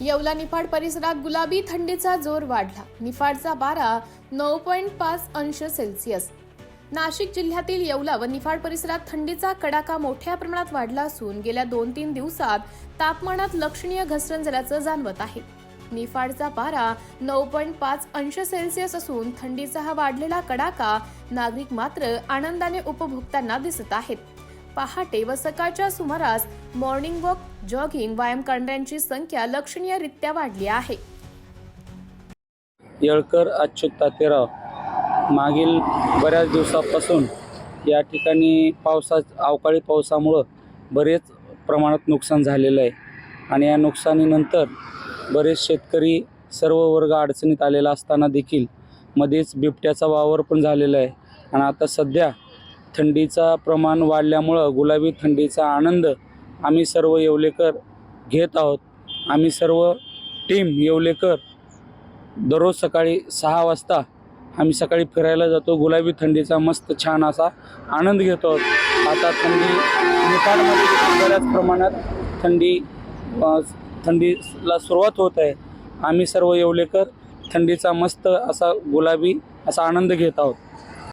येवला निफाड परिसरात गुलाबी थंडीचा जोर वाढला. निफाडचा पारा नऊ पॉईंट पाच अंश सेल्सिअस. नाशिक जिल्ह्यातील येवला व निफाड परिसरात थंडीचा कडाका मोठ्या प्रमाणात वाढला असून गेल्या दोन तीन दिवसात तापमानात लक्षणीय घसरण झाल्याचं जाणवत आहे. निफाडचा पारा नऊ पॉईंट पाच अंश सेल्सिअस असून थंडीचा हा वाढलेला कडाका नागरिक मात्र आनंदाने उपभोगताना दिसत आहेत. पहाटे व सकाळच्या सुमारास मॉर्निंग वॉक जॉगिंग व्यायाम करणाऱ्यांची संख्या लक्षणीयरित्या वाढली आहे. येळकर अच्युत तातेराव मागील बऱ्याच दिवसापासून या ठिकाणी पावसा अवकाळी पावसामुळं बरेच प्रमाणात नुकसान झालेलं आहे. आणि या नुकसानीनंतर बरेच शेतकरी सर्व वर्ग अडचणीत आलेला असताना देखील मध्येच बिबट्याचा वावर पण झालेला आहे. आणि आता सध्या थंडीचा प्रमाण वाढल्यामुळं गुलाबी थंडीचा आनंद आम्ही सर्व येवलेकर घेत आहोत. आम्ही सर्व टीम येवलेकर दररोज सकाळी सहा वाजता आम्ही सकाळी फिरायला जातो. गुलाबी थंडीचा मस्त छान असा आनंद घेतो आहोत. आता थंडी निफाडमध्ये बऱ्याच प्रमाणात थंडी थंडीला सुरुवात होत आहे. आम्ही सर्व येवलेकर थंडीचा मस्त असा गुलाबी असा आनंद घेत आहोत.